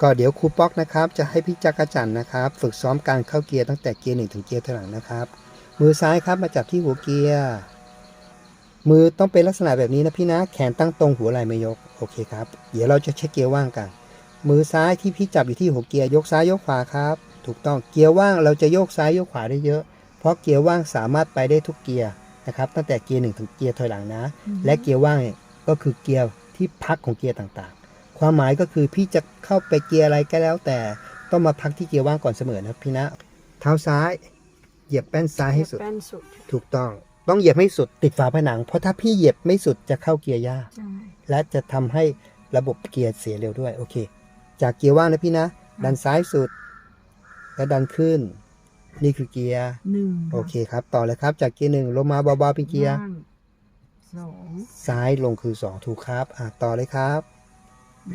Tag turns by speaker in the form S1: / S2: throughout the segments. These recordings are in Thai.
S1: ก็เดี๋ยวครูป๊อกนะครับจะให้พี่จักรจันทร์นะครับฝึกซ้อมการเข้าเกียร์ตั้งแต่เกียร์หนึ่งถึงเกียร์ถอยหลังนะครับ มือซ้ายครับมาจับที่หัวเกียร์มือต้องเป็นลักษณะแบบนี้นะพี่นะแขนตั้งตรงหัวไหล่ไม่ยกโอเคครับเดี๋ยวเราจะเช็คเกียร์ว่างกัน มือซ้ายที่พี่จับอยู่ที่หัวเกียร์ยกซ้ายยกขวาครับ ถูกต้องเกียร์ว่างเราจะโยกซ้ายโยกขวาได้เยอะ เพราะเกียร์ว่างสามารถไปได้ทุกเกียร์นะครับตั้งแต่เกียร์หนึ่งถึงเกียร์ถอยหลังนะ และเกียร์ว่างก็คือเกียร์ที่พักของเกียร์ต่าง ความหมายก็คือพี่จะเข้าไปเกียร์อะไรก็แล้วแต่ต้องมาพักที่เกียร์ว่างก่อนเสมอนะพี่นะ เท้าซ้ายเหยียบแป้นซ้ายให้สุด
S2: แป้นสุด
S1: ถูกต้อง ต้องเหยียบให้สุดติดฝาผนัง เพราะถ้าพี่เหยียบไม่สุดจะเข้าเกียร์ยาก
S2: ใช่
S1: และจะทำให้ระบบเกียร์เสียเร็วด้วยโอเค จากเกียร์ว่างนะพี่นะ ดันซ้ายสุด แล้วดันขึ้น นี่คือเกียร์
S2: หนึ่ง
S1: โอเคครับ ต่อเลยครับ จากเกียร์หนึ่งลงมาเบาๆเป็นเกียร์
S2: ว่างสอง
S1: ซ้ายลงคือ 2 ถูกครับ อะต่อเลยครับ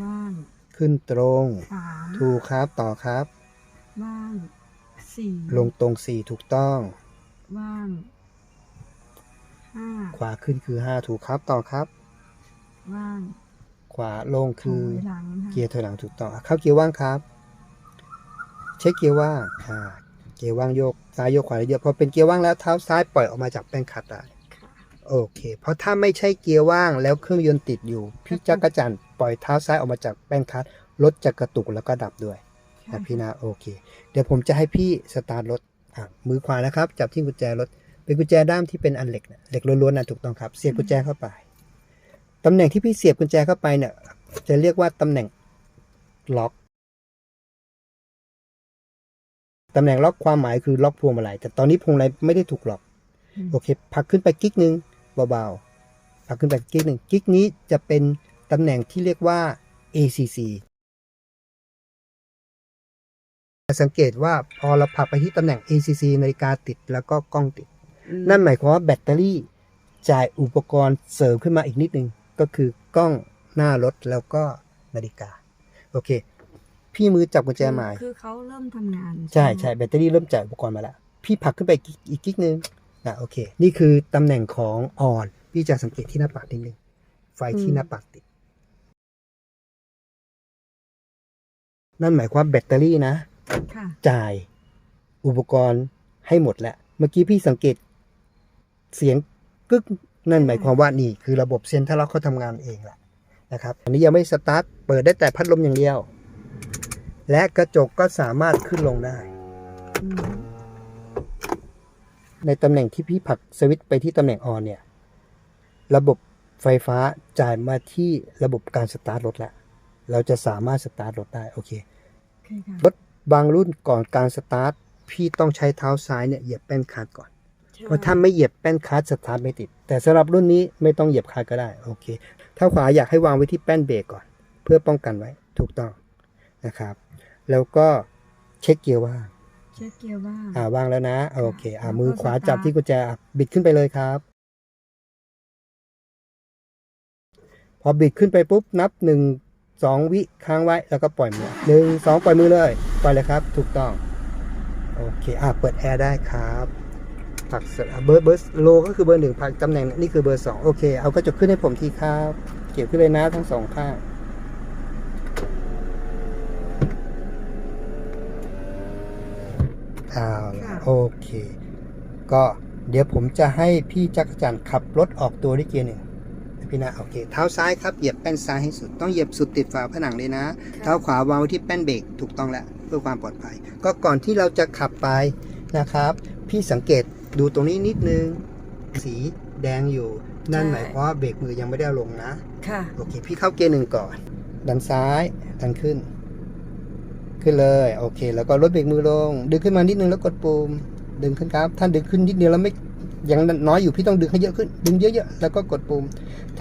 S2: ว่าง
S1: ขึ้นตรง
S2: สาม
S1: ถูกครับต่อครับ
S2: ว่างสี่
S1: ลงตรง4ถูกต้อง
S2: ว่างห้า
S1: ขวาขึ้นคือ5ถูกครับต่อครับ
S2: ว่าง
S1: ขวาลงคือ
S2: ถยหลังค่ะ
S1: เกียร์ถอยหลังถูกต้องอะเข้าเกียร์ว่างครับ เช็คเกียร์ว่างอ่าเกียร์ว่างโยกซ้ายโยกขวาได้เยอะพอเป็นเกียร์ว่างแล้วเท้าซ้ายปล่อยออกมาจากแป้นคัดได้
S2: ค่ะ
S1: โอเค เพราะถ้าไม่ใช่เกียร์ว่างแล้วเครื่องยนต์ติดอยู่ พี่จักรจันทร์ปล่อยเท้าซ้ายออกมาจากแป้นคัดรถจะกระตุกแล้วก็ดับด้วยนะพี่นะโอเค เดี๋ยวผมจะให้พี่สตาร์ทรถอะมือขวานะครับ จับที่กุญแจรถ เป็นกุญแจด้ามที่เป็นอันเหล็กนะเหล็กล้วนๆนะถูกต้องครับ เสียบกุญแจเข้าไปตำแหน่งที่พี่เสียบกุญแจเข้าไปเนี่ย จะเรียกว่าตำแหน่งล็อกตำแหน่งล็อกความหมายคือล็อกพวงมาลัยแต่ตอนนี้พวงมาลัยไม่ได้ถูกล็อก
S2: อืม
S1: โอเคผลักขึ้นไปกิ๊กหนึ่ง เบาๆผลักขึ้นไปกิ๊กหนึ่งกิ๊กนี้จะเป็นตำแหน่งที่เรียกว่า ACC สังเกตว่าพอเราผลักไปที่ตำแหน่ง ACC นาฬิกาติดแล้วก็กล้องติด
S2: อืม
S1: นั่นหมายความว่าแบตเตอรี่จ่ายอุปกรณ์เสริมขึ้นมาอีกนิดนึง ก็คือกล้องหน้ารถแล้วก็นาฬิกา โอเค พี่มือจับกุญแจหมาย
S2: คือเขาเริ่มทำงาน
S1: ใช่
S2: ไหม
S1: ใช่แบตเตอรี่เริ่มจ่ายอุปกรณ์มาแล้ว พี่ผลักขึ้นไปอีกอีกกิ๊กนึง นะโอเค นี่คือตำแหน่งของออน พี่จะสังเกตที่หน้าปัดนิดนึง ไฟที่หน้าปัดติด นั่นหมายความแบตเตอรี่นะ
S2: ค่ะ
S1: จ่ายอุปกรณ์ให้หมดแล้ว เมื่อกี้พี่สังเกตเสียงกึกนั่นหมายความว่านี่คือระบบเซ็นทรัลล็อกเขาทำงานเองแหละนะครับ อันนี้ยังไม่สตาร์ท เปิดได้แต่พัดลมอย่างเดียว และกระจกก็สามารถขึ้นลงได้
S2: อืม
S1: ในตำแหน่งที่พี่ผลักสวิตช์ไปที่ตำแหน่งออนเนี่ย ระบบไฟฟ้าจ่ายมาที่ระบบการสตาร์ทรถแล้วเราจะสามารถสตาร์ทรถได้โอเค
S2: โอเคค่ะ
S1: รถบางรุ่นก่อนการสตาร์ทพี่ต้องใช้เท้าซ้ายเนี่ยเหยียบแป้นคลัดก่อน
S2: ใช่
S1: เพราะถ้าไม่เหยียบแป้นคลัดสตาร์ทไม่ติด แต่สำหรับรุ่นนี้ไม่ต้องเหยียบคลัดก็ได้โอเคเท้าขวาอยากให้วางไว้ที่แป้นเบรกก่อน เพื่อป้องกันไว้ถูกต้องนะครับ แล้วก็เช็คเกียร์ว่าง
S2: เช็คเกียร์ว่าง
S1: อ่าวางแล้วนะโอเค อ่า
S2: แล้วก็
S1: มือขวา
S2: สตาร์ท
S1: จับที่กุญแจอะบิดขึ้นไปเลยครับ พอบิดขึ้นไปปุ๊บนับหนึ่งสองวิค้างไว้แล้วก็ปล่อยมือหนึ่งสองปล่อยมือเลยปล่อยเลยครับ ถูกต้องโอเคอะเปิดแอร์ได้ครับผักเสร็จอะเบอร์เบอร์โลก็คือเบอร์หนึ่งผักตำแหน่งนี่คือเบอร์สองโอเคเอากระจกขึ้นให้ผมทีครับ เก็บขึ้นเลยนะทั้งสองข้าง อาละโอเค ก็เดี๋ยวผมจะให้พี่จักรจันทร์ขับรถออกตัวด้วยเกียร์หนึ่งพี่นะโอเค เท้าซ้ายครับเหยียบแป้นซ้ายให้สุด ต้องเหยียบสุดติดฝาผนังเลยนะ เท้าขวาวางไว้ที่แป้นเบรกถูกต้องแล้วเพื่อความปลอดภัย ก็ก่อนที่เราจะขับไปนะครับ พี่สังเกตดูตรงนี้นิดนึง สีแดงอยู่ นั่นหมายความว่าเบรกมือยังไม่ได้เอาลงนะ
S2: ค่ะ
S1: โอเค พี่เข้าเกียร์หนึ่งก่อน ดันซ้าย ดันขึ้น ขึ้นเลยโอเค แล้วก็ลดเบรกมือลง ดึงขึ้นมานิดนึงแล้วกดปุ่มดึงขึ้นครับท่านดึงขึ้นนิดเดียวแล้วไม่ยังน้อยอยู่พี่ต้องดึงให้เยอะขึ้น ดึงเยอะๆแล้วก็กดปุ่ม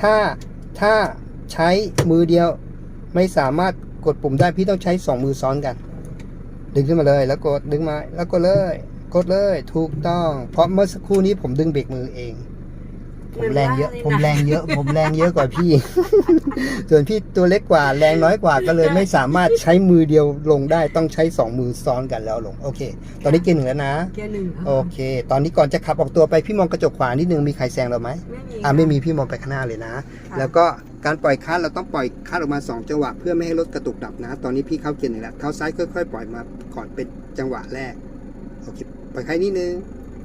S1: ถ้าถ้าใช้มือเดียวไม่สามารถกดปุ่มได้พี่ต้องใช้สองมือซ้อนกัน ดึงขึ้นมาเลย แล้วกดดึงมาแล้วก็เลย กดเลยถูกต้อง เพราะเมื่อสักครู่นี้ผมดึงเบรกมือเอง ผมแรงเยอะ
S2: เห
S1: ผ
S2: มื
S1: ม
S2: อน
S1: แรงเยอะ ผมแรงเยอะกว่าพี่ ส่วนพี่ตัวเล็กกว่าแรงน้อยกว่าก็เลยไม่สามารถใช้มือเดียวลงได้ต้องใช้สองมือซ้อนกันแล้วลง โอเค ตอนนี้เกียร์หนึ่งแล้วนะ
S2: เกียร์หนึ่ง
S1: โอเค ตอนนี้ก่อนจะขับออกตัวไปพี่มองกระจกขวานิดนึงมีใครแซงเราไหม
S2: ไม่มี
S1: อ่าไม่มีพี่มองไปข้างหน้าเลยนะ
S2: ค่ะ
S1: แล้วก็การปล่อยคลัดเราต้องปล่อยคลัดออกมา2จังหวะเพื่อไม่ให้รถกระตุกดับนะ ตอนนี้พี่เข้าเกียร์หนึ่งแล้วเท้าซ้ายค่อยๆ ปล่อยมาก่อนเป็นจังหวะแรกโอเคปล่อยคลัดนิดนึง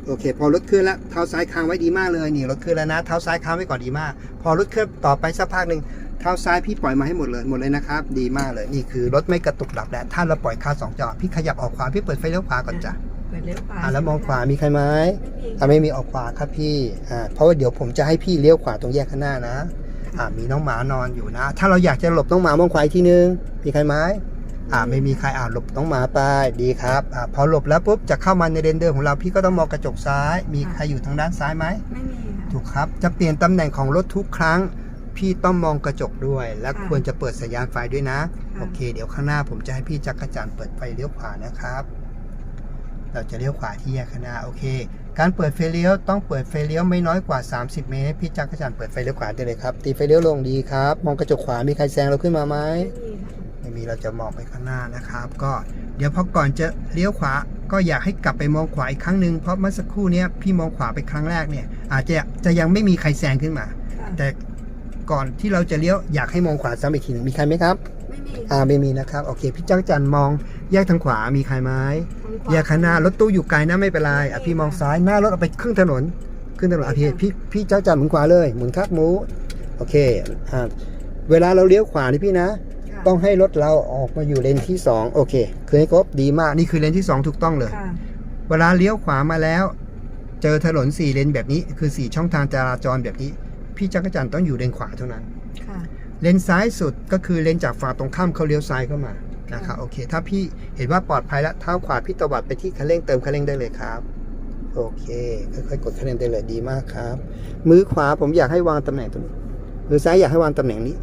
S1: โอเค พอรถเคลื่อนแล้วเท้าซ้ายค้างไว้ดีมากเลยนี่รถเคลื่อนแล้วนะเท้าซ้ายค้างไว้ก่อนดีมาก พอรถเคลื่อนต่อไปสักพักหนึ่งเท้าซ้ายพี่ปล่อยมาให้หมดเลยหมดเลยนะครับ ดีมากเลยนี่คือรถไม่กระตุกดับแล้วถ้าเราปล่อยคลัดสองจังหวะพี่ขยับออกขวาพี่เปิดไฟเลี้ยวขวาก่อนจ้ะ
S2: เปิดเลี้ยวขวา
S1: อ่าแล้วมองขวามีใครไหม
S2: ไม่มี
S1: อ่าไม่มีออกขวาครับพี่อ่าเพราะว่าเดี๋ยวผมจะให้พี่เลี้ยวขวาตรงแยกข้างหน้านะอ่ามีน้องหมานอนอยู่นะ ถ้าเราอยากจะหลบน้องหมามองขวาอีกทีนึงมีใครไหม อ่าไม่มีใครอ่าหลบน้องหมาไปดีครับอ่าพอหลบแล้วปุ๊บจะเข้ามาในเลนเดิมของเราพี่ก็ต้องมองกระจกซ้าย มีใครอยู่ทางด้านซ้ายไหม
S2: ไม่มีค่ะ
S1: ถูกครับจะเปลี่ยนตำแหน่งของรถทุกครั้ง พี่ต้องมองกระจกด้วย และ
S2: ค่ะ
S1: ควรจะเปิดสัญญาณไฟด้วยนะ
S2: ค่ะ
S1: โอเค เดี๋ยวข้างหน้าผมจะให้พี่จักรจันทร์เปิดไฟเลี้ยวขวานะครับ เราจะเลี้ยวขวาที่แยกข้างหน้าโอเค การเปิดไฟเลี้ยวต้องเปิดไฟเลี้ยวไม่น้อยกว่า 30 เมตรพี่จักรจันทร์เปิดไฟเลี้ยวขวาได้เลยครับตีไฟเลี้ยวลงดีครับ มองกระจกขวามีใครแซงเราขึ้นมาไหม
S2: ไม่มีค่ะ
S1: ไม่มีเราจะมองไปข้างหน้านะครับ ก็เดี๋ยวพอก่อนจะเลี้ยวขวาก็อยากให้กลับไปมองขวาอีกครั้งหนึ่งเพราะเมื่อสักครู่เนี้ยพี่มองขวาไปครั้งแรกเนี่ย อาจจะจะยังไม่มีใครแซงขึ้นมา
S2: ค่ะ
S1: แต่ก่อนที่เราจะเลี้ยวอยากให้มองขวาซ้ำอีกทีหนึ่งมีใครไหมครับ
S2: ไม่มี
S1: อ่าไม่มีนะครับโอเคพี่จักรจันทร์มองแยกทางขวามีใครไหม
S2: ทางขว
S1: แยกข้างหน้ารถตู้อยู่ไกลนะไม่เป็นไรอะพี่มองซ้ายหน้ารถเอาไปครึ่งถนนครึ่งถนนอะพี่พี่พี่จักรจันทร์หมุนขวาเลยหมุนครับหมูโอเคอ่าเวลาเราเลี้ยวขวานี่พี่นะ
S2: ค่ะ
S1: ต้องให้รถเราออกมาอยู่เลนที่2โอเค คือให้ครบดีมากนี่คือเลนที่2ถูกต้องเลย
S2: ค่ะ
S1: เวลาเลี้ยวขวามาแล้ว เจอถนน4เลนแบบนี้ คือ4ช่องทางจราจรแบบนี้ พี่จักรจันทร์ต้องอยู่เลนขวาเท่านั้น
S2: ค่ะ
S1: เลนซ้ายสุดก็คือเลนจากฝั่งตรงข้ามเขาเลี้ยวซ้ายเข้ามานะครับโอเค ถ้าพี่เห็นว่าปลอดภัยแล้วเท้าขวาพี่ตวัดไปที่คันเร่งเติมคันเร่งได้เลยครับ โอเคค่อยๆกดคันเร่งได้เลยดีมากครับ มือขวาผมอยากให้วางตำแหน่งตรงนี้มือซ้ายอยากให้วางตำแหน่งนี้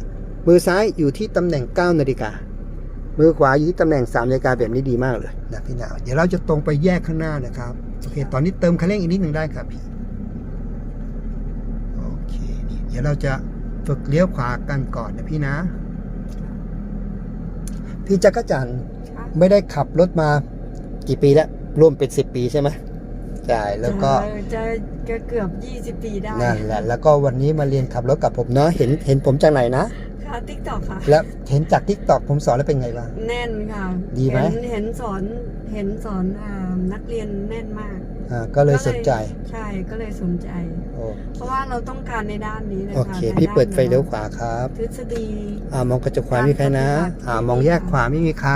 S1: มือซ้ายอยู่ที่ตำแหน่ง9นาฬิกา มือขวาอยู่ที่ตำแหน่ง3นาฬิกาแบบนี้ดีมากเลยนะพี่นาว เดี๋ยวเราจะตรงไปแยกข้างหน้านะครับ โอเค ตอนนี้เติมคันเร่งอีกนิดหนึ่งได้ครับพี่ โอเคนี่เดี๋ยวเราจะฝึกเลี้ยวขวากันก่อนนะพี่นะ พี่จักรจันทร์
S2: ค่ะ
S1: ไม่ได้ขับรถมากี่ปีแล้ว ร่วมเป็น10ปีใช่ไหมใช่แล้วก็
S2: จะจะเกือบ20ปีได้
S1: นั่นแหละแล้วก็วันนี้มาเรียนขับรถกับผมเนาะเห็นเห็นผมจากไหนนะ
S2: ค่ะติ๊กตอกค่ะ
S1: แล้วเห็นจากทิกตอกผมสอนแล้วเป็นไงบ้าง
S2: แน่นค่ะ
S1: ดีไหม
S2: เนเห็นสอนเห็นสอนอ่านักเรียนแน่นมาก
S1: อ่าก็เลยสนใจ
S2: ใช่ก็เลยสนใจ
S1: โอ
S2: เพราะว่าเราต้องการในด้านนี้เลย
S1: โอ
S2: ค่ะ
S1: เค
S2: ใน
S1: พี่เปิดา
S2: น
S1: ไฟเลี้ยวขวาครับ
S2: ทฤษฎี
S1: อ่ามองกระจกขวาไม่มีใครนะ อ่ามองแยกขวาไม่มีใคร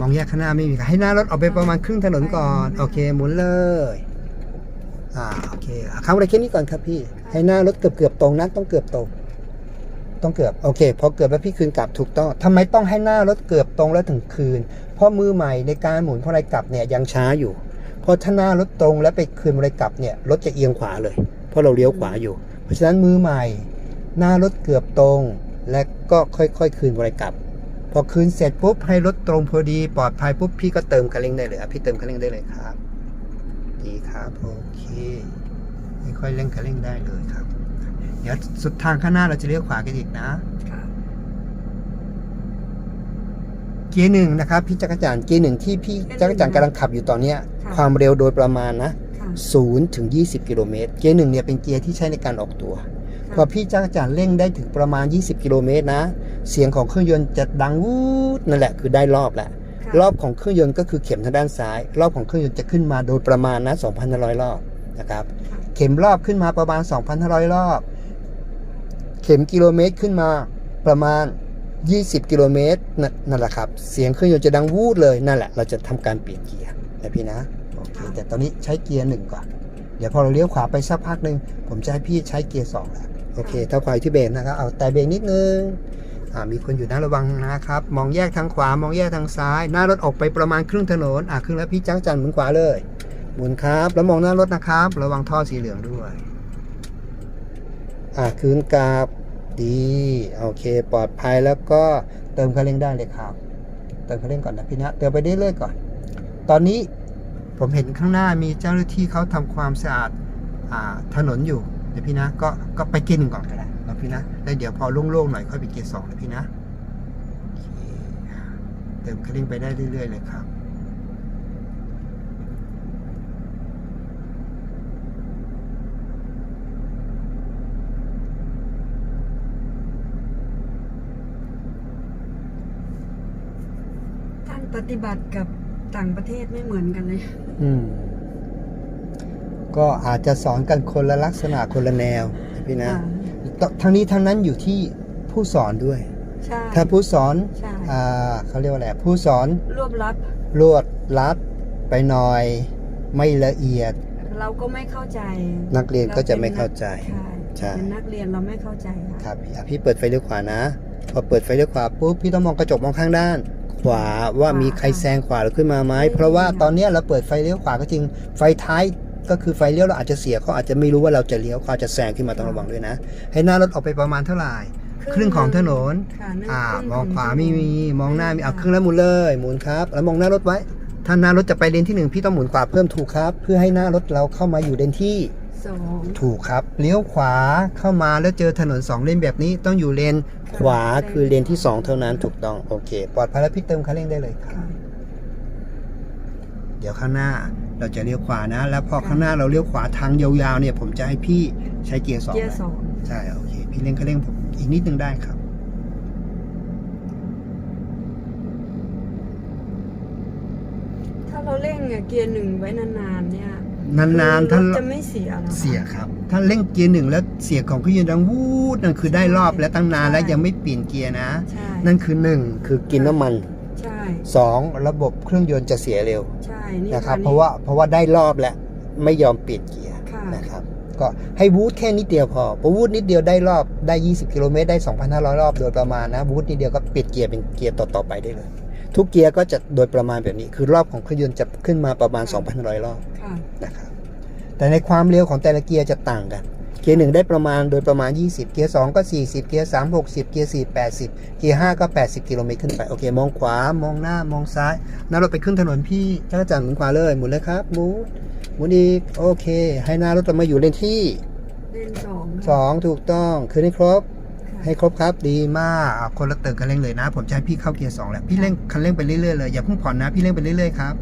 S1: มองแยกข้างหน้าไม่มีใครให้หน้ารถออกไปประมาณครึ่งถนนก่อน โอเคหมุนเลย อ่าโอเคอะคำอะไรแค่นี้ก่อนครับพี่ ให้หน้ารถเกือบเกือบๆตรงนะต้องเกือบตรง ต้องเกือบโอเคพอเกือบแล้วพี่คืนกลับถูกต้องทำไมต้องให้หน้ารถเกือบตรงแล้วถึงคืน เพราะมือใหม่ในการหมุนพวงมาลัยกลับเนี่ยยังช้าอยู่พราะถ้าหน้ารถตรงแล้วไปคืนพวงมาลัยกลับเนี่ยรถจะเอียงขวาเลย เพราะเราเลี้ยวขวาอยู่ เพราะฉะนั้นมือใหม่ หน้ารถเกือบตรง และก็ค่อยๆ คืนบริกลับ พอคืนเสร็จปุ๊บให้รถตรงพอดีปลอดภัยปุ๊บพี่ก็เติมคันเร่งได้เลยอะพี่เติมคันเร่งได้เลยครับ ดีครับโอเคค่อยๆเร่งคันเร่งได้เลยครับ เดี๋ยวสุดทางข้างหน้าเราจะเลี้ยวขวากันอีกนะ
S2: ค่ะ
S1: เกียร์หนึ่งนะครับพี่จักรจันทร์เกียร์หนึ่งที่พี่จักรจันทร์กำลังขับอยู่ตอนเนี้ย
S2: ค่ะ
S1: ความเร็วโดยประมาณนะ
S2: ค่ะ
S1: 0ถึง20กิโลเมตรเกียร์หนึ่งเนี่ยเป็นเกียร์ที่ใช้ในการออกตัวพอพี่จักรจันทร์เร่งได้ถึงประมาณ 20 กิโลเมตรนะ เสียงของเครื่องยนต์จะดังวูดนั่นแหละคือได้รอบแล้ว
S2: ค่ะ
S1: รอบของเครื่องยนต์ก็คือเข็มทางด้านซ้าย รอบของเครื่องยนต์จะขึ้นมาโดยประมาณนะ2,500 รอบนะครับ เข็มรอบขึ้นมาประมาณ 2,500 รอบ เข็มกิโลเมตรขึ้นมาประมาณ 20 กิโลเมตรนั่นนั่นแหละครับ เสียงเครื่องยนต์จะดังวูดเลยนั่นแหละ เราจะทำการเปลี่ยนเกียร์นะพี่นะโอเคแต่ตอนนี้ใช้เกียร์หนึ่งก่อน เดี๋ยวพอเราเลี้ยวขวาไปสักพักหนึ่งผมจะให้พี่ใช้เกียร์สองแล้วโอเคถ้าควายที่เบรกนะครับเอาแต่เบรกนิดนึงอ่ามีคนอยู่นะระวังนะครับ มองแยกทางขวามองแยกทางซ้าย หน้ารถออกไปประมาณครึ่งถนนอ่าครึ่งแล้วพี่จักรจันทร์หมุนขวาเลยหมุนครับ แล้วมองหน้ารถนะครับ ระวังท่อสีเหลืองด้วย อ่าคืนกราบดีโอเค ปลอดภัยแล้วก็เติมคันเร่งได้เลยครับ เติมคันเร่งก่อนนะพี่นะเติมไปเรื่อยๆก่อน ตอนนี้ผมเห็นข้างหน้ามีเจ้าหน้าที่เขาทำความสะอาดอ่าถนนอยู่เดี๋ยวพี่นะก็ก็ไปกียร์หนึ่งก่อนก็ได้แล้วพี่นะแล้วเดี๋ยวพอโล่งๆหน่อยค่อยไปเกียร์สองนะพี่นะเคเติมคันเร่งไปได้เรื่อยๆเลยครับ
S2: ฏิบัติกับต่างประเทศไม่เหมือนกันเลย
S1: อืม ก็อาจจะสอนกันคนละลักษณะคนละแนวนะพี่นะ
S2: อ่า
S1: ทั้งนี้ทั้งนั้นอยู่ที่ผู้สอนด้วย
S2: ใช่
S1: ถ้าผู้สอน
S2: ใช่
S1: อ่าเขาเรียกว่าอะไรผู้สอน
S2: รวบลับ
S1: รวดลัดไปหน่อย ไม่ละเอียด
S2: เราก็ไม่เข้าใจ
S1: นักเรียนก็จะไม่เข้าใจ
S2: ใช่
S1: ใช่
S2: เป็นนักเรียนเราไม่เข้าใจค่ะ
S1: ครับพี่อะพี่เปิดไฟเลี้ยวขวานะ พอเปิดไฟเลี้ยวขวาปุ๊บพี่ต้องมองกระจกมองข้างด้าน ขวาว่ามีใครแซงขวาหรือขึ้นมาไหมเพราะว่าตอนเนี้ยเราเปิดไฟเลี้ยวขวาก็จริงไฟท้ายก็คือไฟเลี้ยวเราอาจจะเสียเขาอาจจะไม่รู้ว่าเราจะเลี้ยวเขาอาจจะแซงขึ้นมาต้องระวังด้วยนะ ให้หน้ารถออกไปประมาณเท่าไหร่ครึ่งของถนน
S2: ค่ะหนึ่
S1: อ่า
S2: ครึ่
S1: มองขวา
S2: ถนน
S1: ไม่มีมองหน้ามีเอาครึ่งแล้วหมุนเลยหมุนครับ แล้วมองหน้ารถไว้ถ้าหน้ารถจะไปเลนที่หนึ่งพี่ต้องหมุนขวาเพิ่มถูกครับ เพื่อให้หน้ารถเราเข้ามาอยู่เลนที่
S2: สอง
S1: ถูกครับ เลี้ยวขวาเข้ามาแล้วเจอถนนสองเลนแบบนี้ต้องอยู่เลนขวาคือเลนที่สองเท่านั้นถูกต้องโอเค ปลอดภัยแล้วพี่เติมคันเร่งได้เลยครับ
S2: ค่ะ
S1: เดี๋ยวข้างหน้าเราจะเลี้ยวขวานะ แล้วพอข้างหน้าเราเลี้ยวขวาทางยาวๆเนี่ย ผมจะให้พี่ใช้เกียร์สอง
S2: เกียร์สอง
S1: ใช่โอเคพี่เร่งคันเร่งผมอีกนิดนึงได้ครับ
S2: ถ้าเราเร่งอะเกียร์หนึ่งไว้นานๆเนี่ย
S1: นานๆถ้าร
S2: ถจะไม่เสียหรอคะ
S1: เสียครับถ้าเร่งเกียร์หนึ่งแล้วเสียงของเครื่องยนต์ดังวูดนั่นคือได้รอบแล้วตั้งนานแล้ว
S2: ใช่
S1: ยังไม่เปลี่ยนเกียร์นะ
S2: ใช่
S1: นั่นคือหนึ่งคือกินน้ำมัน
S2: ใช่
S1: สองระบบเครื่องยนต์จะเสียเร็ว
S2: ใช่นี่
S1: นะครับ
S2: ตอนนี้
S1: เพราะว่าเพราะว่าได้รอบแล้วไม่ยอมเปลี่ยนเกียร์
S2: ค่ะ
S1: นะครับ ก็ให้วูดแค่นิดเดียวพอพอวูดนิดเดียวได้รอบได้ 20 กิโลเมตรได้ 2,500 รอบโดยประมาณนะวูดนิดเดียวก็เปลี่ยนเกียร์เป็นเกียร์ต่อๆไปได้เลย ทุกเกียร์ก็จะโดยประมาณแบบนี้ คือรอบของเครื่องยนต์จะขึ้นมาประมาณ2,500 รอบ
S2: ค่ะ
S1: นะครับแต่ในความเร็วของแต่ละเกียร์จะต่างกัน เกียร์หนึ่งได้ประมาณโดยประมาณ 20 เกียร์2ก็ 40 เกียร์3 60 เกียร์4 80 เกียร์5ก็ 80 กิโลเมตรขึ้นไป โอเค มองขวามองหน้ามองซ้ายหน้ารถไปขึ้นถนนพี่จักรจันทร์หมุนขวาเลยหมุนเลยครับหมุนหมุนอีกโอเค ให้หน้ารถเรามาอยู่เลนที่
S2: เล่นสอง
S1: 2ถูกต้องคืนให้ครบ
S2: ค่ะ
S1: ให้ครบครับดีมากคนละเติมคันเร่งเลยนะ ผมจะให้พี่เข้าเกียร์2แล้วพี่เร่งคันเร่งไปเรื่อยๆเลยอย่าเพิ่งผ่อนนะพี่เร่งไปเรื่อยๆครับ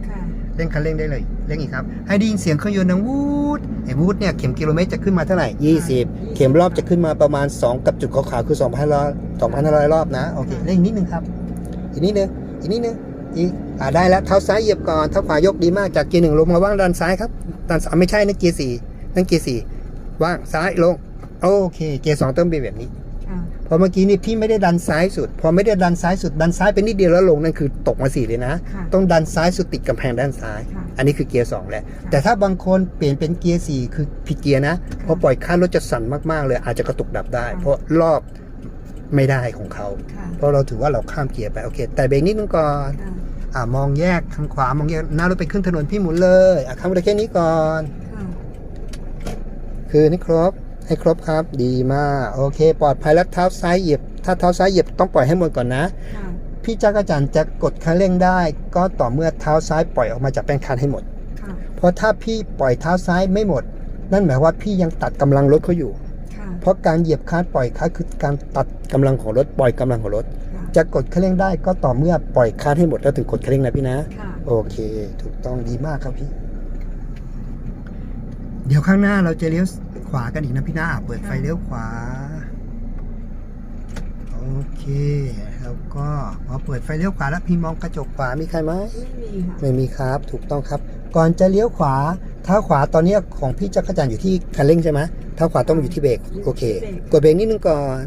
S1: เร่งคันเร่งได้เลยเร่งอีกครับ ให้ได้ยินเสียงเครื่องยนต์ดังวูดไอ้วูดเนี่ยเข็มกิโลเมตรจะขึ้นมาเท่าไหร่ 20 เข็มรอบจะขึ้นมาประมาณ 2 กับจุดขาวๆคือ2,500 2,500 รอบนะโอเคเร่งนิดนึงครับ อีกนิดนึงอีกนิดนึงอีกอ่าได้แล้วเท้าซ้ายเหยียบก่อนเท้าขวายกดีมากจากเกียร์หนึ่งลงมาว่างด้านซ้ายครับด้านซ้ายไม่ใช่นะเกียร์สี่นั่นเกียร์สี่ว่างซ้ายลงโอเค เกียร์สองต้องเป็นแบบนี้ พอเมื่อกี้นี่พี่ไม่ได้ดันซ้ายสุด พอไม่ได้ดันซ้ายสุดดันซ้ายไปนิดเดียวแล้วลงนั่นคือตกมาสี่เลยนะ
S2: ค่ะ
S1: ต้องดันซ้ายสุดติดกำแพงด้านซ้าย
S2: ค่ะ
S1: อันนี้คือเกียร์สองแหละ แต่ถ้าบางคนเปลี่ยนเป็นเกียร์สี่คือผิดเกียร์นะ พอปล่อยค่ารถจะสั่นมากๆเลยอาจจะกระตุกดับได้
S2: ค่ะ
S1: เพราะรอบไม่ได้ของเขา
S2: ค่ะ
S1: เพราะเราถือว่าเราข้ามเกียร์ไปโอเค แต่เบรกนิดนึงก่อน
S2: ค่ะ
S1: อ่ามองแยกทางขวามองแยกหน้ารถไปขึ้นถนนพี่หมุนเลยอะข้ามไปแค่นี้ก่อน
S2: ค่ะ
S1: คือนี่ครบ ให้ครบครับ ดีมากโอเค ปลอดภัยแล้วเท้าซ้ายเหยียบ ถ้าเท้าซ้ายเหยียบต้องปล่อยให้หมดก่อนนะ
S2: ค่ะ
S1: พี่จักรจันทร์จะกดคันเร่งได้ ก็ต่อเมื่อเท้าซ้ายปล่อยออกมาจากแป้นคันให้หมด
S2: ค่ะ
S1: เพราะถ้าพี่ปล่อยเท้าซ้ายไม่หมด นั่นหมายว่าพี่ยังตัดกำลังรถเขาอยู่
S2: ค่ะ
S1: เพราะการเหยียบคลัดปล่อยคลัดคือการตัดกำลังของรถปล่อยกำลังของรถ
S2: ค่ะ
S1: จะกดคันเร่งได้ก็ต่อเมื่อปล่อยคลัดให้หมดแล้วถึงกดคันเร่งนะพี่นะ
S2: ค่ะ
S1: โอเค ถูกต้องดีมากครับพี่ เดี๋ยวข้างหน้าเราจะเลี้ยว ขวากันอีกนะพี่นะอะเปิดไฟเลี้ยวขวา โอเค แล้วก็พอเปิดไฟเลี้ยวขวาแล้วพี่มองกระจกขวามีใครไหม
S2: ไม่มีค่ะ
S1: ไม่มีครับ ถูกต้องครับ ก่อนจะเลี้ยวขวาเท้าขวาตอนนี้ของพี่จักรจันทร์อยู่ที่คันเร่งใช่ไหมเท้าขวาต้องอยู่ที่เบรกโอเค กดเบรกนิดนึงก่อน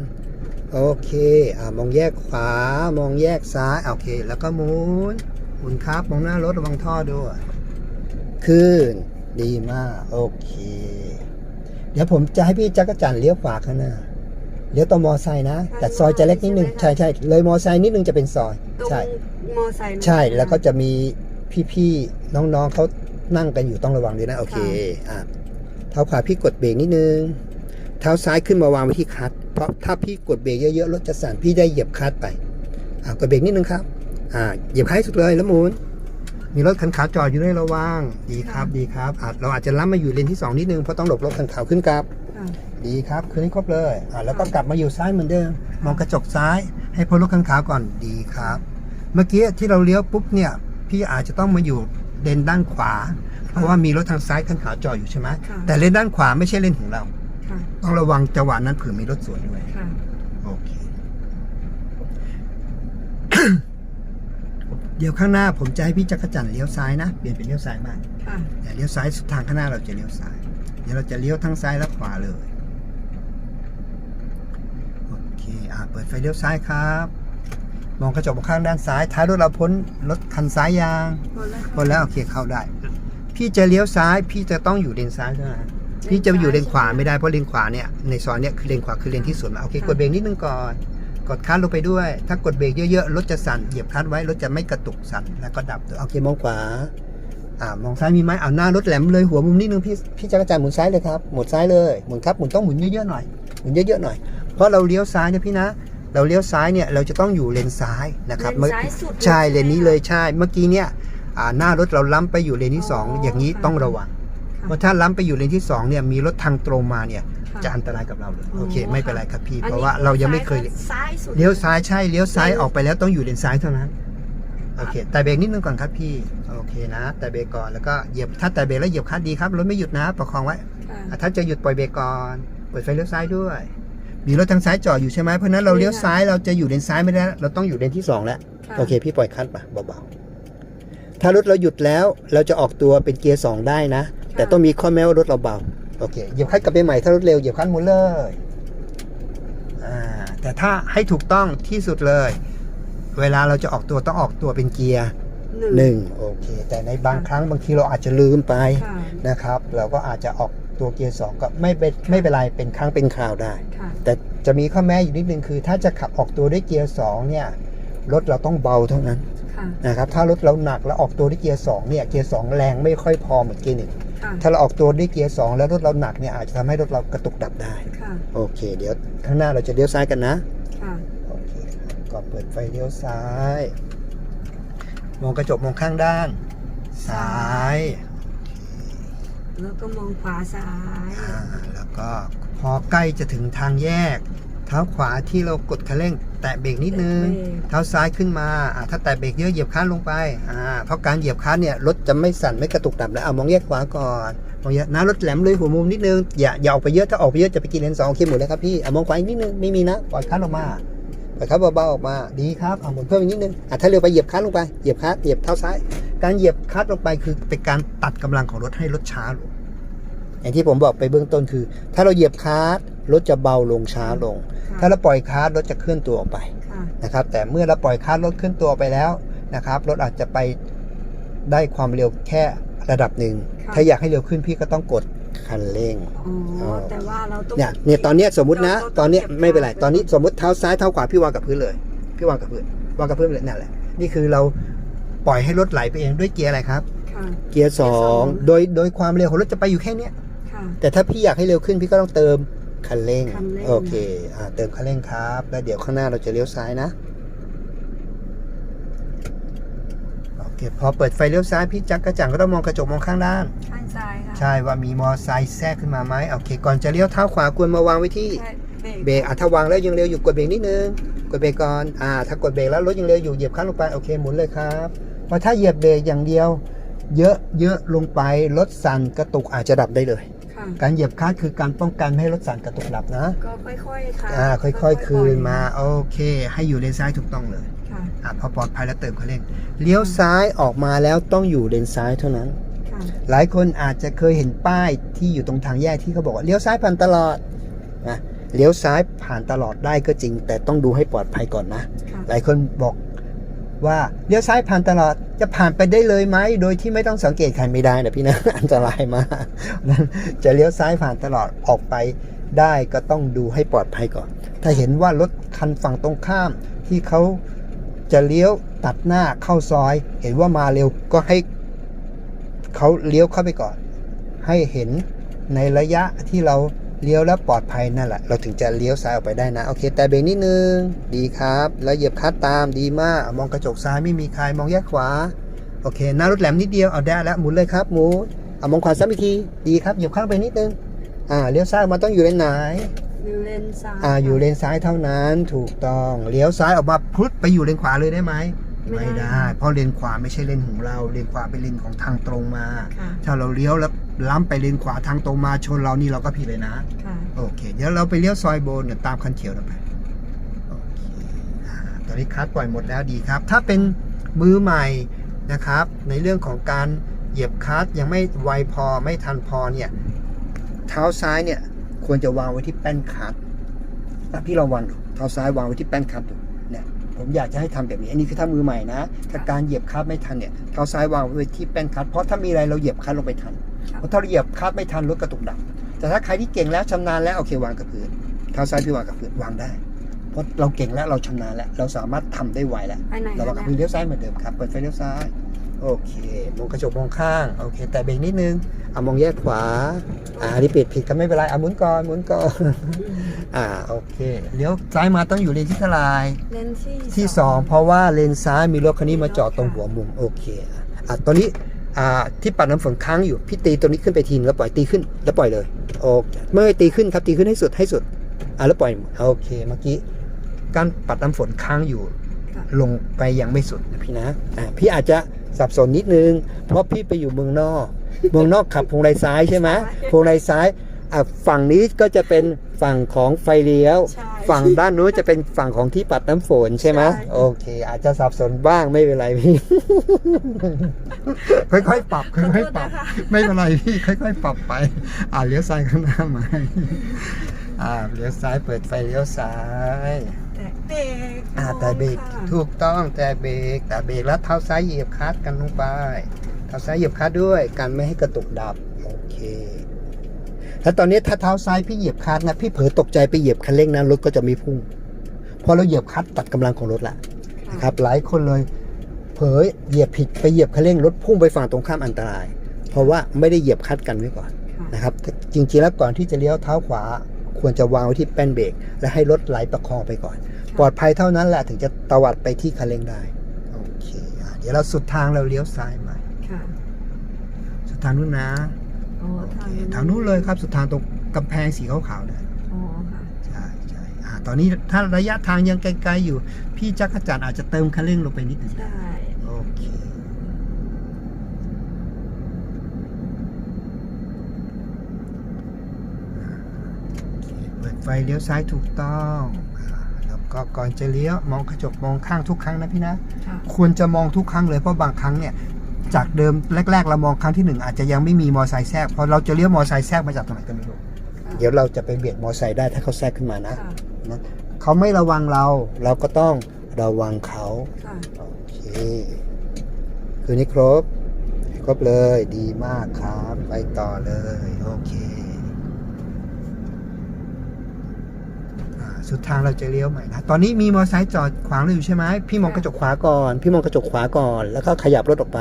S1: โอเคอ่ามองแยกขวามองแยกซ้ายอะโอเค แล้วก็หมุนหมุนครับมองหน้ารถระวังท่อด้วย ขึ้น ดีมาก โอเค เดี๋ยวผมจะให้พี่จักรจันทร์เลี้ยวขวาข้างหน้าเลี้ยวต่อมอไซค์นะ แต่ซอยจะเล็กนิดนึงใช่ใช่เลยมอไซค์นิดนึงจะเป็นซอย
S2: ตรง
S1: ใช่
S2: มอไซค์นะ
S1: ใช่แล้วก็จะมีพี่ๆน้องๆเขานั่งกันอยู่ต้องระวังด้วยนะโอเคอะเท้าขวาพี่กดเบรกนิดนึงเท้าซ้ายขึ้นมาวางไว้ที่คลัตช์เพราะถ้าพี่กดเบรกเยอะๆรถจะสั่นพี่ได้เหยียบคลัตช์ไปอ่ากดเบรกนิดนึงครับอ่าเหยียบคลัตช์ให้สุดเลยแล้วหมุน มีรถคันขาวจอดอยู่ด้วยระวังดีครับดีครับอะเราอาจจะล้ำมาอยู่เลนที่สองนิดนึงเพราะต้องหลบรถคันขาวขึ้นครับ
S2: ค่ะ
S1: ดีครับคืนนี้ครบเลยอ่าแล้วก็กลับมาอยู่ซ้ายเหมือนเดิมมองกระจกซ้าย ให้พ้นรถคันขาวก่อนดีครับ เมื่อกี้ที่เราเลี้ยวปุ๊บเนี่ย พี่อาจจะต้องมาอยู่เลนด้านขวา เพราะว่ามีรถทางซ้ายคันขาวจอดอยู่ใช่ไหม
S2: ค่ะ
S1: แต่เลนด้านขวาไม่ใช่เลนของเรา
S2: ค่ะ
S1: ต้องระวังจังหวะนั้นเผื่อมีรถสวนด้วย
S2: ค่ะ
S1: โอเค เดี๋ยวข้างหน้าผมจะให้พี่จักรจันทร์เลี้ยวซ้ายนะ เปลี่ยนเป็นเลี้ยวซ้ายบ้าง
S2: ค่ะ
S1: แต่เลี้ยวซ้ายสุดทางข้างหน้าเราจะเลี้ยวซ้าย เดี๋ยวเราจะเลี้ยวทั้งซ้ายและขวาเลย โอเค อ่าเปิดไฟเลี้ยวซ้ายครับ มองกระจกมองข้างด้านซ้าย ท้ายรถเราพ้นรถคันซ้ายยาง
S2: หมดแล้ว
S1: พ้นแล้วโอเคเข้าได้ พี่จะเลี้ยวซ้าย พี่จะต้องอยู่เลนซ้ายเท่านั้นพี่จะอยู่เลนขวาไม่ได้เพราะเลนขวาเนี่ยในซอยเนี่ยคือเลนขวาคือเลนที่สวนมาโอเคกดเบรกนิดนึงก่อน กดคลันลงไปด้วย ถ้ากดเบรกเยอะๆ รถจะสั่น เหยียบคลันไว้ รถจะไม่กระตุกสั่น แล้วก็ดับตัว โอเค มองขวา อ่า มองซ้ายมีไหมเอาหน้ารถแหลมเลย หัวมุมนิดนึง พี่พี่จักรจันทร์หมุนซ้ายเลยครับ หมุนซ้ายเลย หมุนครับ หมุนต้องหมุนเยอะๆหน่อย หมุนเยอะๆหน่อย เพราะเราเลี้ยวซ้ายเนี่ยพี่นะ เราเลี้ยวซ้ายเนี่ย เราจะต้องอยู่เลนซ้ายนะครับ
S2: เลนซ้ายสุด
S1: ใช่
S2: ลย
S1: เลนนี้เลย ใช่ เมื่อกี้เนี่ย อ่า หน้ารถเราล้ำไปอยู่เลนที่สอง
S2: อ๋อ
S1: อ
S2: อย่าง
S1: นี้ต้องระวัง เพราะถ้าล้ำไปอยู่เลนที่สองเนี่ย มีรถทางตรงมาเนี่ย
S2: ค่
S1: จะอันตรายกับเราเลย
S2: อ๋อ
S1: โอเคไม่เป็นไรครับพี่
S2: อัน
S1: เพ
S2: นี้
S1: ราะว่าเรายังไม่เคย
S2: ซ้ายสุด
S1: เลี้ยวซ้ายใช่เลี้ยวซ้าย
S2: เลน
S1: ออกไปแล้วต้องอยู่เลนซ้ายเท่านั้นโอเคแต่เบรกนิดนึงก่อนครับพี่โอเคนะ แต่เบรกก่อนแล้วก็เหยียบถ้าแต่เบรกแล้วเหยียบคลันดีครับรถไม่หยุดนะประคองไว้
S2: ค่ะ
S1: อะถ้าจะหยุดปล่อยเบรกก่อนเปิดไฟเลี้ยวซ้ายด้วยมีรถทางซ้ายจอดอยู่ใช่ไหมเพราะฉะนั้นเราเลี้ยวซ้ายเราจะอยู่เลนซ้ายไม่ได้ เราต้องอยู่เลนที่สองแล้ว
S2: ค่ะ
S1: โอเค พี่ปล่อยคลันไปเบาๆถ้ารถเราหยุดแล้วเราจะออกตัวเป็นเกียร์สองได้นะ แต่ต้องมีข้อแม้ว่ารถเราเบา โอเค เหยียบคลันกลับไปใหม่ถ้ารถเร็ว เหยียบคลันหมุนเลยอ่าแต่ถ้าให้ถูกต้องที่สุดเลย เวลาเราจะออกตัวต้องออกตัวเป็นเกียร์
S2: หนึ่ง
S1: หนึ่งโอเค แต่ในบางครั้งบางทีเราอาจจะลืมไป
S2: ค่ะ
S1: นะครับ เราก็อาจจะออกตัวเกียร์สองก็ไม่เป็นไม่เป็นไรเป็นครั้งเป็นคราวได้
S2: ค่ะ
S1: แต่จะมีข้อแม้อยู่นิดนึงคือ ถ้าจะขับออกตัวด้วยเกียร์สองเนี่ยรถเราต้องเบาเท่านั้น
S2: ค่ะ
S1: นะครับถ้ารถเราหนักแล้วออกตัวด้วยเกียร์สองเนี่ยเกียร์สองแรงไม่ค่อยพอเหมือนเกียร์หนึ่ง
S2: ค่ะ
S1: ถ้าเราออกตัวด้วยเกียร์สองแล้วรถเราหนักเนี่ยอาจจะทำให้รถเรากระตุกดับได้
S2: ค่ะ
S1: โอเค เดี๋ยวข้างหน้าเราจะเลี้ยวซ้ายกันนะ
S2: ค่ะ
S1: โอเคก่อนเปิดไฟเลี้ยวซ้าย มองกระจกมองข้างด้าน ซ้าย
S2: แล้วก็มองขวาซ้าย
S1: อ่าแล้วก็พอใกล้จะถึงทางแยก เท้าขวาที่เรากดคันเร่ง แตะเบรกนิดนึง
S2: เบรก
S1: เท้าซ้ายขึ้นมาอ่าถ้าแตะเบรกเยอะเหยียบคลันลงไปอ่าเพราะการเหยียบคลันเนี่ยรถจะไม่สั่นไม่กระตุกดับแล้วเอามองแยกขวาก่อนมองแยกนะรถแหลมเลยหัวมุมนิดนึงอย่าอย่าออกไปเยอะถ้าออกไปเยอะจะไปกินเลนสองโอเคหมดเลยครับพี่อะมองขวาอีกนิดนึงไม่มีนะปล่อยคลันออกมาปล่อยคลันเบาๆออกมาดีครับอะหมุนเพิ่มอีกนิดนึงอะถ้าเร็วไปเหยียบคลันลงไปเหยียบคลันเหยียบเท้าซ้าย การเหยียบคลันลงไปคือเป็นการตัดกำลังของรถให้รถช้าลง อย่างที่ผมบอกไปเบื้องต้นคือ ถ้าเราเหยียบคลันรถจะเบาลงช้าลง
S2: ค่ะ
S1: ถ้าเราปล่อยคลันรถจะเคลื่อนตัวออกไป
S2: ค่ะ
S1: นะครับแต่เมื่อเราปล่อยคาร์รถขึ้นตัวไปแล้วนะครับรถอาจจะไปได้ความเร็วแค่ระดับหนึ่ง
S2: ค่ะ
S1: ถ้าอยากให้เร็วขึ้นพี่ก็ต้องกดคันเร่ง
S2: อ๋อแต่ว่าเราต้อง
S1: เนี่ยเนี่ยตอนเนี้ยสมมตินะ
S2: เรา
S1: ตอนเนี้ย
S2: ก็บ
S1: ไม่เป็นไร
S2: คา
S1: ตอนนี้สมมติเท้าซ้ายเท้าขวาพี่วางกับพื้นเลยพี่วางกับพื้นวางกับพื้นเลยนั่นแหละนี่คือเราปล่อยให้รถไหลไปเองด้วยเกียร์อะไรครับ
S2: ค่ะ
S1: เกียร์สอ
S2: เกียร์สองง
S1: โดยโดยความเร็วของรถจะไปอยู่แค่เนี้ย
S2: ค่ะ
S1: แต่ถ้าพี่อยากให้เร็วขึ้นพี่ก็ต้องเติมคันเร่ง
S2: คันเร่ง
S1: โอเคอ่าเติมคันเร่งครับ แล้วเดี๋ยวข้างหน้าเราจะเลี้ยวซ้ายนะ โอเค พอเปิดไฟเลี้ยวซ้ายพี่จักกระจังก็ต้องมองกระจกมองข้างด้าน
S2: ข้างซ้ายค่ะ
S1: ใช่ว่ามีมอไซค์แทรกขึ้นมาไหมโอเค ก่อนจะเลี้ยวเท้าขวาควรมาวางไว้ที่
S2: ใช่
S1: เบรกอะถ้าวางแล้วยังเร็วอยู่กดเบรกนิดนึง กดเบรกก่อน อ่า ถ้ากดเบรกแล้วรถยังเร็วอยู่เหยียบคันลงไป โอเค หมุนเลยครับเพราะถ้าเหยียบเบรกอย่างเดียว เยอะเยอะลงไป รถสั่นกระตุกอาจจะดับได้เลย
S2: ค่ะ
S1: การเหยียบคลัตช์คือการป้องกันไม่ให้รถสั่นกระตุกดับนะ
S2: ก็ค่อยๆค่ะ
S1: อ่าค่อยๆ คืนมา
S2: ปล่
S1: โอเค ให้อยู่เลนซ้ายถูกต้องเลย
S2: อยค่ะ
S1: อะพอปลอดภัยแล้วเติมคันเร่งเลี้ยวซ้ายออกมาแล้วต้องอยู่เลนซ้ายเท่านั้น
S2: ค่ะ
S1: หลายคนอาจจะเคยเห็นป้ายที่อยู่ตรงทางแยกที่เขาบอกว่าเลี้ยวซ้ายผ่านตลอดนะเลี้ยวซ้ายผ่านตลอดได้ก็จริง แต่ต้องดูให้ปลอดภัยก่อนนะ
S2: ค่ะ
S1: หลายคนบอก ว่าเลี้ยวซ้ายผ่านตลอดจะผ่านไปได้เลยไหมโดยที่ไม่ต้องสังเกตใครไม่ได้นะพี่นะอันตรายมากนั้นจะเลี้ยวซ้ายผ่านตลอดออกไปได้ก็ต้องดูให้ปลอดภัยก่อน ถ้าเห็นว่ารถคันฝั่งตรงข้ามที่เขาจะเลี้ยวตัดหน้าเข้าซอย เห็นว่ามาเร็วก็ให้เขาเลี้ยวเข้าไปก่อน ให้เห็นในระยะที่เรา เลี้ยวแล้วปลอดภัยนั่นแหละ เราถึงจะเลี้ยวซ้ายออกไปได้นะ โอเค แต่เบรกนิดนึง ดีครับ แล้วเหยียบคลัตช์ตามดีมาก มองกระจกซ้ายไม่มีใคร มองแยกขวา โอเค หน้ารถแหลมนิดเดียว เอาได้แล้วหมุนเลยครับหมุนเอามองขวาซ้ำอีกที ดีครับ เหยียบข้างไปนิดนึง อ่า เลี้ยวซ้ายออกมาต้องอยู่เลนไหน
S2: อยู่เลนซ้าย
S1: อ่า อยู่เลนซ้ายเท่านั้น ถูกต้อง เลี้ยวซ้ายออกมาพลุดไปอยู่เลนขวาเลยได้ไหมไม่ได้ เพราะเลนขวาไม่ใช่เลนของเรา เลนขวาเป็นเลนของทางตรงมา
S2: ค่ะ
S1: ถ้าเราเลี้ยวแล้ว ล้ำไปเลนขวาทางตรงมาชนเรานี่เราก็ผิดเลยนะ
S2: ค่ะ
S1: โอเค เดี๋ยวเราไปเลี้ยวซอยโบนเนี่ยตามคันเขียวเราไปโอเคอ่าตอนนี้คัดปล่อยหมดแล้วดีครับ ถ้าเป็นมือใหม่นะครับ ในเรื่องของการเหยียบคลัตช์ยังไม่ไวพอไม่ทันพอเนี่ย เท้าซ้ายเนี่ยควรจะวางไว้ที่แป้นคลัตช์อะพี่ลองวางดูเท้าซ้ายวางไว้ที่แป้นคลัตช์ดูเนี่ยผมอยากจะให้ทำแบบนี้ อันนี้คือถ้ามือใหม่นะ ถ้าการเหยียบคลัตช์ไม่ทันเนี่ย เท้าซ้ายวางไว้ที่แป้นคลัตช์เพราะถ้ามีอะไรเราเหยียบคลัตช์ลงไปทันเพราะ ถ้าเราเหยียบคลัตช์ไม่ทันรถกระตุกดับ แต่ถ้าใครที่เก่งแล้วชำนาญแล้วโอเควางกับพื้นเท้าซ้ายพี่วางกับพื้นวางได้ เพราะเราเก่งแล้วเราชำนาญแล้ว เราสามารถทำได้ไวแล้ว
S2: ไปไหน
S1: เราวางกับ
S2: คะ
S1: พื้น
S2: เนี่ย
S1: เลี้ยวซ้ายเหมือนเดิมครับเปิดไฟเลี้ยวซ้ายโอเคมองกระจกมองข้างโอเค แต่เบรกนิดนึงอะมองแยกขวาอ่าอันนี้ปิดผิดก็ไม่เป็นไรอะหมุนก่อนหมุนก่อนอ่าโอเคเลี้ยวซ้ายมาต้องอยู่เลนที่เท่าไหร่
S2: เลนที่
S1: ที่สองเพราะว่าเลนซ้ายมีรถคันนี้มาจอดตรงหัวมุมโอเคอะตอนนี้อ่า ที่ปัดน้ำฝนค้างอยู่พี่ตีตัวนี้ขึ้นไปทีนึงแล้วปล่อยตีขึ้น แล้วปล่อยเลยโอเคเมื่อตีขึ้นครับตีขึ้นให้สุดให้สุดอะแล้วปล่อยโอเคเมื่อกี้การปัดน้ำฝนค้างอยู่
S2: ค่ะ
S1: ลงไปยังไม่สุดนะพี่นะอ่าพี่อาจจะสับสนนิดนึง เพราะพี่ไปอยู่เมืองนอก เมืองนอกขับพวงไลซ้ายใช่ไหมพวงไลซ้าย อะฝั่งนี้ก็จะเป็นฝั่งของไฟเลี้ยว
S2: ใช่
S1: ฝั่งด้านนู้นจะเป็นฝั่งของที่ปัดน้ำฝนใช่ไหม
S2: ใช่
S1: โอเค อาจจะสับสนบ้างไม่เป็นไรพี่ ค่อยๆปรับ
S2: ขอ
S1: ค่
S2: โท
S1: อย
S2: ษ
S1: ๆปรับ
S2: นะคะ
S1: ไม่เป็นไรพี่ค่อย ๆ ปรับไป อ่าเลี้ยวซ้ายข้างหน้ามาอ่าเลี้ยวซ้ายเปิดไฟเลี้ยวซ้าย
S2: แต่เบรก
S1: อ่าแต่เบรก
S2: ค่ะ
S1: ถูกต้องแต่เบรกแต่เบรกแล้วเท้าซ้ายเหยียบคลัตช์กันลงไปเท้าซ้ายเหยียบคลัตช์ด้วยกันไม่ให้กระตุกดับโอเค แล้วตอนนี้ถ้าเท้าซ้ายพี่เหยียบคลัตช์นะพี่เผลอตกใจไปเหยียบคันเร่งนั้นรถก็จะไม่พุ่งพอเราเหยียบคลัตช์ตัดกำลังของรถละนะครับหลายคนเลยเผลอเหยียบผิดไปเหยียบคันเร่งรถพุ่งไปฝั่งตรงข้ามอันตราย เพราะว่าไม่ได้เหยียบคลัตช์กันไว้ก่อน
S2: ค่ะ
S1: นะครับแต่จริงๆแล้วก่อนที่จะเลี้ยวเท้าขวาควรจะวางไว้ที่แป้นเบรกและให้รถไหลประคองไปก่อน ปลอดภัยเท่านั้นแหละถึงจะตวัดไปที่คันเร่งได้โอเคอะเดี๋ยวเราสุดทางเราเลี้ยวซ้ายใหม่
S2: ค่ะ
S1: สุดทางนู้นนะ
S2: อ๋อ
S1: โอเค
S2: ทาง
S1: ทางนู้นเลยครับสุดทางตรงกำแพงสีขาวๆนะ
S2: อ๋อค่ะ
S1: ใช่ใช่อ่าตอนนี้ถ้าระยะทางยังไกลๆอยู่ พี่จักรจันทร์อาจจะเติมคันเร่งลงไปนิดหนึง
S2: ได้
S1: โอเคเปิดไฟเลี้ยวซ้ายถูกต้องอ่าแล้วก็ก่อนจะเลี้ยวมองกระจกมองข้างทุกครั้งนะพี่นะ
S2: ค่ะ
S1: ควรจะมองทุกครั้งเลยเพราะบางครั้งเนี่ย จากเดิมแรก ๆ เรามองครั้งที่หนึ่งอาจจะยังไม่มีมอไซค์แทรกพอเราจะเลี้ยวมอไซค์แทรกมาจากตรงไหนก็ไม่รู้เดี๋ยวเราจะไปเบียดมอไซค์ได้ถ้าเขาแทรกขึ้นมานะ
S2: ค่ะ
S1: เขาไม่ระวังเราเราก็ต้องระวังเขา
S2: ค่ะ
S1: โอเคคืนนี้ครบ ครบเลยดีมากครับ ไปต่อเลยโอเคอ่าสุดทางเราจะเลี้ยวใหม่นะ ตอนนี้มีมอเตอร์ไซค์จอดขวางเราอยู่ใช่ไหม พี่มองกระจกขวาก่อน พี่มองกระจกขวาก่อน แล้วก็ขยับรถออกไป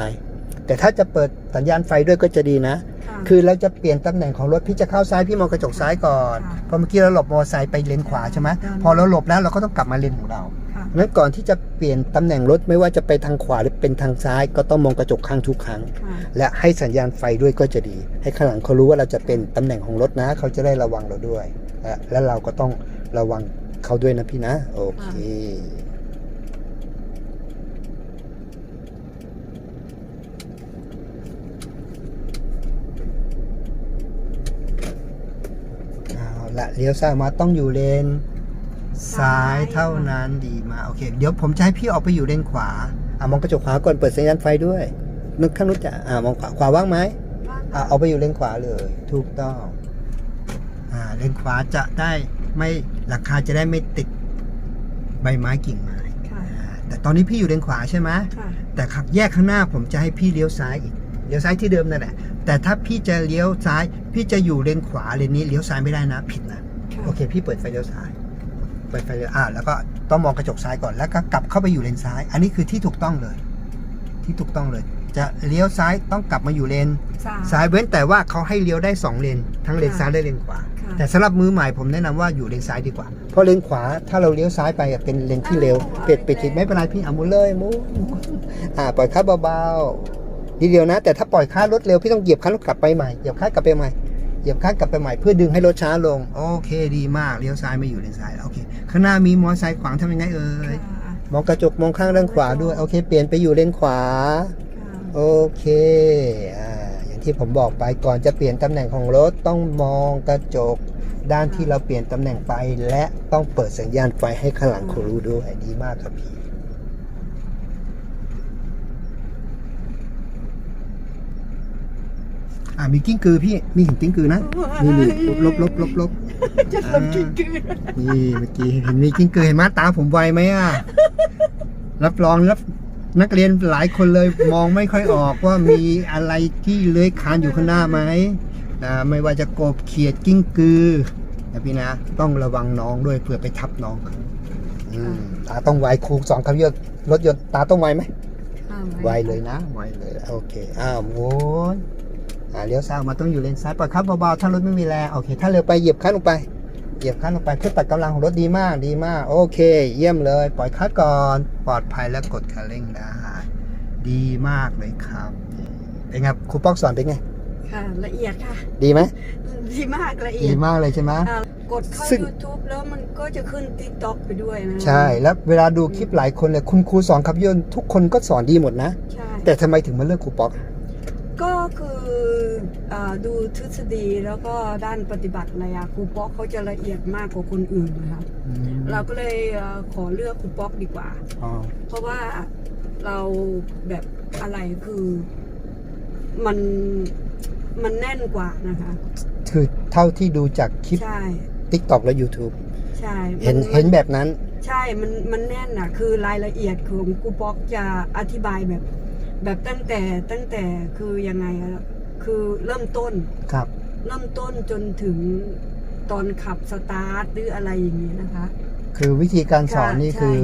S1: แต่ถ้าจะเปิดสัญญาณไฟด้วยก็จะดีนะ
S2: ค่ะ
S1: คือเราจะเปลี่ยนตำแหน่งของรถพี่จะเข้าซ้ายพี่มองกระจกซ้ายก่อน
S2: ค่ะ
S1: เพราะเมื่อกี้เราหลบมอเตอร์ไซค์ไปเลนขวาใช่ไหม
S2: ด้าน
S1: พอเราหลบแล้วเราก็ต้องกลับมาเลนของเรา
S2: ค่ะ
S1: งั้นก่อนที่จะเปลี่ยนตำแหน่งรถไม่ว่าจะไปทางขวาหรือเป็นทางซ้าย ก็ต้องมองกระจกข้างทุกครั้ง
S2: ค่ะ
S1: และให้สัญญาณไฟด้วยก็จะดี ให้ข้างหลังเขารู้ว่าเราจะเป็นตำแหน่งของรถนะ เขาจะได้ระวังเราด้วยและและเราก็ต้องระวังเขาด้วยนะพี่นะ โอเค ละเลี้ยวซ้ายมาต้องอยู่เลนซ้ายเท่านั้นดีมากโอเค เดี๋ยวผมจะให้พี่ออกไปอยู่เลนขวาอะมองกระจกขวาก่อนเปิดสัญญาณไฟด้วย นึกข้างนู้นจะอ่ามองขวาขวาว่างไหมอะเอาไปอยู่เลนขวาเลย ถูกต้องอ่าเลนขวาจะได้ไม่ราคาจะได้ไม่ติดใบไม้กิ่งไม้
S2: ค่ะ
S1: อ่าแต่ตอนนี้พี่อยู่เลนขวาใช่ไหม
S2: ค่ะ
S1: แต่ขับแยกข้างหน้าผมจะให้พี่เลี้ยวซ้ายอีกเลี้ยวซ้ายที่เดิมนั่นแหละ แต่ถ้าพี่จะเลี้ยวซ้าย พี่จะอยู่เลนขวาเลนนี้เลี้ยวซ้ายไม่ได้นะ ผิดนะ
S2: ค่ะ
S1: โอเค พี่เปิดไฟเลี้ยวซ้าย เปิดไฟเลี้ยวอ่าแล้วก็ต้องมองกระจกซ้ายก่อนแล้วก็กลับเข้าไปอยู่เลนซ้าย อันนี้คือที่ถูกต้องเลย ที่ถูกต้องเลย จะเลี้ยวซ้ายต้องกลับมาอยู่เลน
S2: ซ้าย
S1: ซ้ายเว้นแต่ว่าเขาให้เลี้ยวได้2เลนทั้งเลน
S2: ค่ะ
S1: ซ้ายและเลนขวา
S2: ค่ะ
S1: แต่สำหรับมือใหม่ผมแนะนำว่าอยู่เลนซ้ายดีกว่า เพราะเลนขวาถ้าเราเลี้ยวซ้ายไปอะเป็นเลนที่เร็ว
S2: อ้าว
S1: เปิดปิดติดไม่เป็นไรพี่เอามุนเลยมุนอ่าปล่อยคลัดเบาๆ นิดเดียวนะ แต่ถ้าปล่อยคลัดรถเร็วพี่ต้องเหยียบคลัดรถกลับไปใหม่เหยียบคลัดกลับไปใหม่เหยียบคลัดกลับไปใหม่เพื่อดึงให้รถช้าลง โอเคดีมากเลี้ยวซ้ายมาอยู่เลนซ้ายแล้วโอเคข้างหน้ามีมอเตอร์ไซค์ขวางทำยังไงเอ่ย
S2: ค่ะ
S1: มองกระจกมองข้างด้านขวาด้วยโอเค เปลี่ยนไปอยู่เลนขวา
S2: ค่ะ
S1: โอเคอ่าอย่างที่ผมบอกไปก่อนจะเปลี่ยนตำแหน่งของรถต้องมองกระจกด้านที่เราเปลี่ยนตำแหน่งไป และต้องเปิดสัญญาณไฟให้ข้างหลังเขารู้ด้วยดีมากครับพี่ อ่ามีกิ้งกือพี่มีเห็นกิ้งกือนะนี่นี่ลบลบลบลบ
S2: จะลงกินกืน
S1: นี่เมื่อกี้เห็นมีกิ้งกือเห็นไหมตาผมไวไหมอะรับรองรับนักเรียนหลายคนเลยมองไม่ค่อยออกว่ามีอะไรที่เลื้อยคลานอยู่ข้างหน้าไหมนะไม่ว่าจะกบเขียดกิ้งกือนะพี่นะ ต้องระวังน้องด้วยเผื่อไปทับน้องเขาอืมตาต้องไวครูสอนคำยศรถยนต์ตาต้องไวไหม
S2: ค่ะ
S1: ไวเลยนะไวเลย โอเค อ้าวหมุนอ่า เลี้ยวซ้ายออกมาต้องอยู่เลนซ้ายปล่อยคันเบาๆถ้ารถไม่มีแรงโอเค ถ้าเร็วไปเหยียบคันลงไปเหยียบคันลงไปเพื่อตัดกำลังของรถดีมากดีมาก โอเค เยี่ยมเลย ปล่อยคัดก่อนปลอดภัยและกดคันเร่งได้ดีมากเลยครับเป็นไงครูป๊อกสอนเป็นไง
S2: ค่ะละเอียดค่ะ
S1: ดีไหม
S2: ดีมากละเอี
S1: ดี
S2: ยด
S1: มากเลยใช่ไหม
S2: อ่ากดเข้า
S1: ซึ่ง
S2: YouTube แล้วมันก็จะขึ้น TikTok ไปด้วยนะ
S1: ใช่ แล้วเวลาดูคลิปหลายคนเลยคุณครูสอนขับยนต์ทุกคนก็สอนดีหมดนะ
S2: ใช่
S1: แต่ทำไมถึงมาเลือกครูป๊อก
S2: ก็คืออ่า ดูทฤษฎีแล้วก็ด้านปฏิบัติอะไรอะครูป๊อกเขาจะละเอียดมากกว่าคนอื่นนะคะ
S1: อืม
S2: เราก็เลยเอ่อขอเลือกครูป๊อกดีกว่า
S1: อ๋อ
S2: เพราะว่าเราแบบอะไรคือมันมันแน่นกว่านะคะ
S1: คือเท่าที่ดูจากคลิป
S2: ใช่
S1: TikTok และ YouTube
S2: ใช่
S1: เห็น
S2: มั
S1: เห็นแบบนั้น
S2: ใช่มันมันแน่นอะ คือรายละเอียดของครูป๊อกจะอธิบายแบบ แบบตั้งแต่ตั้งแต่คือยังไงอะ คือเริ่มต้น
S1: ครับ
S2: เริ่มต้นจนถึงตอนขับสตาร์ทหรืออะไรอย่างนี้นะคะ
S1: คือวิธีการสอนนี่
S2: ใช่
S1: คือ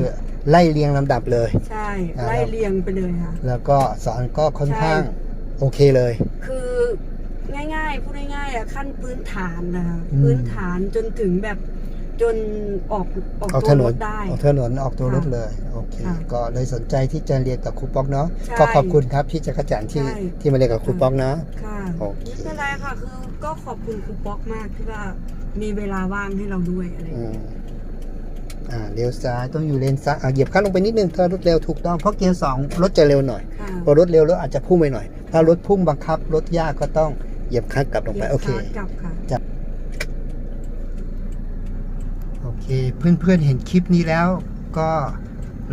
S1: ไล่เรียงลำดับเลย
S2: ใช่
S1: อ่า
S2: ไล่เรียงไปเลยค่ะ
S1: แล้วก็สอนก็ค่อนข้าง
S2: ใช่
S1: โอเคเลย
S2: คือง่ายๆพูดง่ายๆอะขั้นพื้นฐานนะคะ
S1: อืม
S2: พื้นฐานจนถึงแบบ จนออกออก
S1: ออก
S2: ตั
S1: ถ
S2: วนร
S1: น
S2: ถได้
S1: ออกถนนออกตัวรถ
S2: ค่ะ
S1: เลย โอเค
S2: ค่ะ
S1: ก็เลยสนใจที่จะเรียนกับครูป๊อกเนาะ
S2: ใช่
S1: ก็ขอบคุณครับพี่จักรจันทร์ที่
S2: ใช่
S1: ที่มาเรียนกับครูป๊อกนะ
S2: ค่ะ
S1: โอเค
S2: ไม่เป็นไรค่ะ คือก็ขอบคุณครูป๊อกมากที่ว่ามีเวลาว่างให้เราด้วยอะไรอย่าง
S1: อื
S2: เงี้ย
S1: มอ่าเลี้ยวซ้ายต้องอยู่เลนซ้ายอ่าเหยียบคันลงไปนิดนึงถ้ารถเร็วถูกต้องเพราะเกียร์สองรถจะเร็วหน่อย
S2: ค่ะ
S1: พอรถเร็วรถอาจจะพุ่งไปหน่อย ถ้ารถพุ่งบังคับ รถยากก็ต้องเหยียบคลันกลับลงไป
S2: หยียบ
S1: โอเค
S2: คาร์ดกลับค่ะ
S1: โอ เคเพื่อนๆเห็นคลิปนี้แล้วก็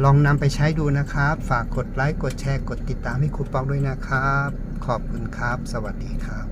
S1: ลองนำไปใช้ดูนะครับ ฝากกดไลค์ กดแชร์ กดติดตามให้ครูป๊อกด้วยนะครับ ขอบคุณครับ สวัสดีครับ